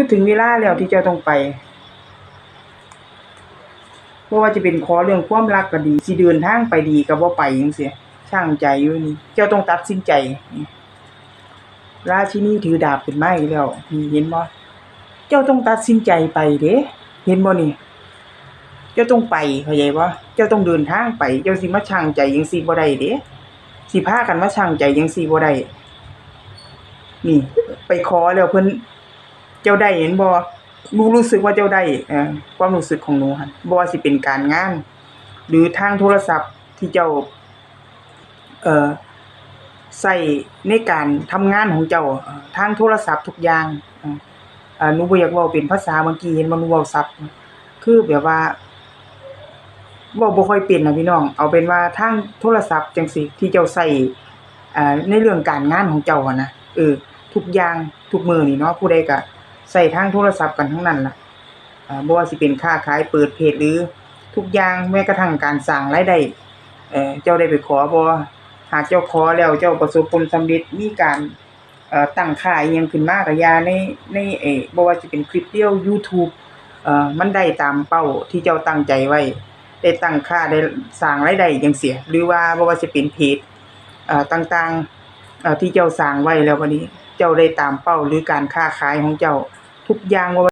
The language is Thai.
คือถึงเวลาแล้วที่เจ้าต้องไปบ่ว่าจะเป็นขอเรื่องความรักก็ดีสิเดินทางไปดีก็บ่ไปจังซี่ช่างใจอยู่นี่ เจ้าต้องตัดสินใจ ราชินีถือดาบขึ้นไมาอีกแล้วนี่เห็นบ่เจ้าต้องตัดสินใจไปเด้เห็นบ่นี่ เจ้าต้องไปเข้าใจบ่เจ้าต้องเดินทางไป เจ้าสิมาช่างใจจังซี่บ่ได้เด้สิพากันมาช่างใจจังซี่บ่ได้นี่ ไปขอแล้วเพิ่น จ้าได้เห็นบ่รู้รู้สึกว่าเจ้าได้เออความรู้สึกของหนูหั่นบ่ว่าสิเป็นการงาน หรือทางโทรศัพท์ที่เจ้า เอ่อใช้ในการทำงานของเจ้าทางโทรศัพท์ทุกอย่างอ่ออ่าหนูบ่อยากเว้าเป็นภาษาเมื่อกี้เห็นบ่หนูเว้าศัพท์คือแบบว่าเว้าบ่ค่อยเป็นนะพี่น้อง เอาเป็นว่าทางโทรศัพท์จังซี่ที่เจ้าใช้อ่าในเรื่องการงานของเจ้าอะนะเออทุกอย่างทุกมือนี่เนาะผู้ใดก็ ใช้ทางโทรศัพท์กันทั้งนั้นล่ะอ่าบ่ว่าสิเป็นค้าขายเปิดเพจหรือทุกอย่างแม้กระทั่งการสร้างรายได้เจ้าได้ไปขอบ่หากเจ้าขอแล้วเจ้าประสบผลสำเร็จมีการตั้งค่าอิหยังขึ้นมาก็อย่าในในเอ่อบ่ว่าสิเป็นคลิปเดียว YouTube เอ่อมันได้ตามเป้าที่เจ้าตั้งใจไว้ ได้ตั้งค่าได้สร้างรายได้จังซี้หรือว่าบ่ว่าสิเป็นเพจเอ่อต่างๆเอ่อที่เจ้าสร้างไว้แล้วบัดนี้ เจ้าได้ตามเป้าหรือการค้าขายของเจ้า ทุกอย่างว่า